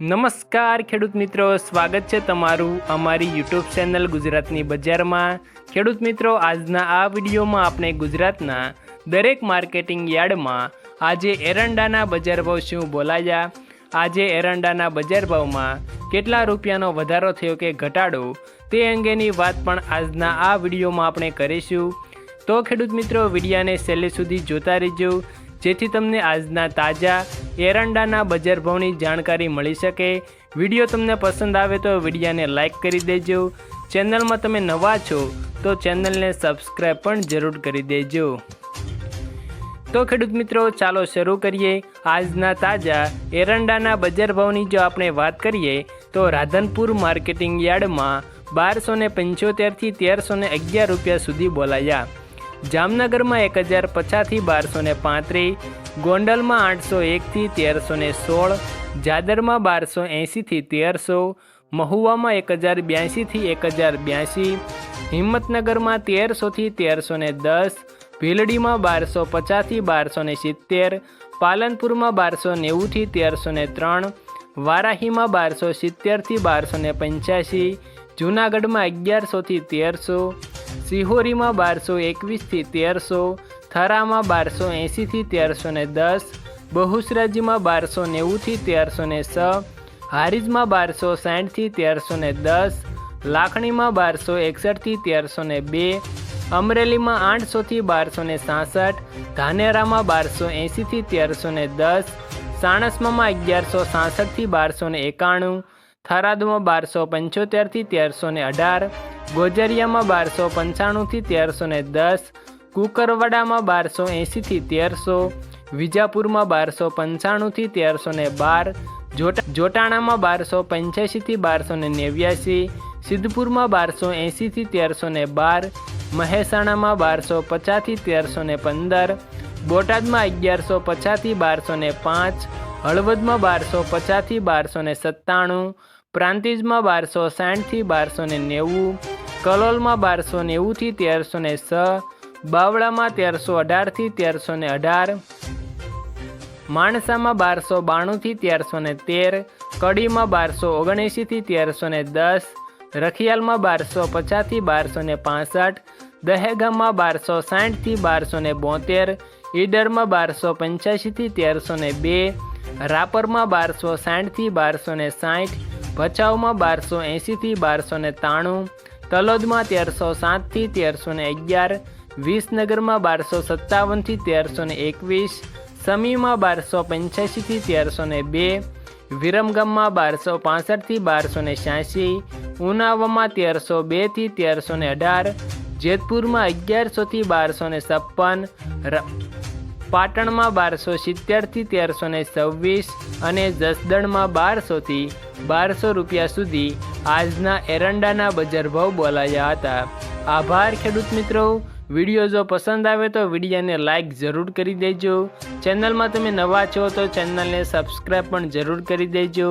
નમસ્કાર ખેડૂત મિત્રો, સ્વાગત છે તમારું અમારી યુટ્યુબ ચેનલ ગુજરાતની બજારમાં. ખેડૂત મિત્રો, આજના આ વિડીયોમાં આપણે ગુજરાતના દરેક માર્કેટિંગ યાર્ડમાં આજે એરંડાના બજાર ભાવ શું બોલાયા? આજે એરંડાના બજાર ભાવમાં કેટલા રૂપિયાનો વધારો થયો કે ઘટાડો? તે અંગેની વાત પણ આજના આ વિડીયોમાં આપણે કરીશું. તો ખેડૂત મિત્રો, વિડીયાને છેલ્લે સુધી જોતા રહેજો. જેથી તમને આજના તાજા એરંડાના બજાર ભાવની જાણકારી મળી શકે. વીડિયો તમને પસંદ આવે તો વિડીયાને લાઇક કરી દેજો. ચેનલમાં તમે નવા છો તો ચેનલને સબસ્ક્રાઈબ પણ જરૂર કરી દેજો. તો ખેડૂત મિત્રો, ચાલો શરૂ કરીએ આજના તાજા એરંડાના બજાર ભાવની. જો આપણે વાત કરીએ તો રાધનપુર માર્કેટિંગ યાર્ડમાં બારસો ને પંચોતેરથી તેરસો ને અગિયાર રૂપિયા સુધી બોલાયા. જામનગરમાં એક હજાર પચાસથી બારસો ને પાંત્રીસ, ગોંડલમાં આઠસો એકથી તેરસો ને સોળ, જાદરમાં બારસો એંશીથી તેરસો, મહુવામાં એક હજાર બ્યાસીથી એક હજાર બ્યાસી હિંમતનગરમાં તેરસોથી તેરસો ને દસ, ભીલડીમાં બારસો પચાસથી બારસો ને સિત્તેર, પાલનપુરમાં બારસો નેવુંથી તેરસો ને ત્રણ, વારાહીમાં બારસો સિત્તેરથી બારસો ને પંચ્યાસી જૂનાગઢમાં અગિયારસોથી તેરસો સિહોરીમાં બારસો એકવીસથી તેરસો, થરામાં બારસો એંશીથી તેરસો ને દસ, બહુસરાજીમાં બારસો નેવુંથી તેરસો ને છ હારીજમાં બારસો સાઠથી તેરસો ને દસ, લાખણીમાં બારસો એકસઠથી તેરસો ને બે, અમરેલીમાં આઠસોથી બારસો ને સાસઠ, ધાનેરામાં બારસો એંશીથી તેરસો ને દસ સાણસમામાં અગિયારસો સાસઠથી બારસો ને એકાણું થરાદમાં બારસો પંચોતેરથી તેરસો ને અઢાર, ગોજરિયામાં બારસો પંચાણુંથી તેરસો ને દસ, કુકરવાડામાં બારસો એંશીથી તેરસો, વિજાપુરમાં બારસો પંચાણુંથી તેરસો ને બાર, જોટા, જોટાણામાં બારસો પંચ્યાસીથી બારસો ને નેવ્યાસી, સિદ્ધપુરમાં બારસો એંશીથી તેરસો ને બાર, મહેસાણામાં બારસો પચાસથી તેરસો ને પંદર, બોટાદમાં અગિયારસો પચાસથી બારસો ને પાંચ હળવદમાં બારસો પચાસથી બારસો ને સત્તાણું, પ્રાંતિજમાં બારસો સાઠથી બારસો ને નેવું, કલોલમાં બારસો નેવુંથી તેરસો ને છ બાવળામાં તેરસો અઢારથી તેરસો ને અઢાર, માણસામાં બારસો બાણુંથી તેરસો ને તેર, કડીમાં બારસો ઓગણએંશીથી તેરસો ને દસ, રખિયાલમાં બારસો પચાસથી બારસો ને પાસઠ, દહેગામમાં બારસો સાઠથી બારસો ને બોતેર, ઈડરમાં બારસો પંચ્યાસીથી તેરસો ને બે રાપરમાં બારસો સાઠથી બારસો ને સાઠ, ભચાઉમાં બારસો એંશીથી બારસો ને ત્રાણું, તલોદમાં તેરસો સાતથી તેરસો ને અગિયાર, વિસનગરમાં બારસો સત્તાવનથી તેરસો ને એકવીસ, સમીમાં બારસો પંચ્યાસીથી તેરસો ને બે, વિરમગામમાં બારસો પાસઠથી બારસો ને છ્યાસી, ઉનાવામાં તેરસો બેથી તેરસો ને અઢાર, જેતપુરમાં અગિયારસોથી બારસો ને છપ્પન પાટણમાં બારસો સિત્તેરથી તેરસો ને છવ્વીસ અને જસદણમાં બારસોથી બારસો રૂપિયા સુધી આજના એરંડાના બજાર ભાવ બોલાયા હતા. આભાર ખેડૂત મિત્રો. વીડિયો જો પસંદ આવે તો વિડીયોને લાઇક જરૂર કરી દેજો. ચેનલમાં તમે નવા છો તો ચેનલને સબસ્ક્રાઈબ પણ જરૂર કરી દેજો.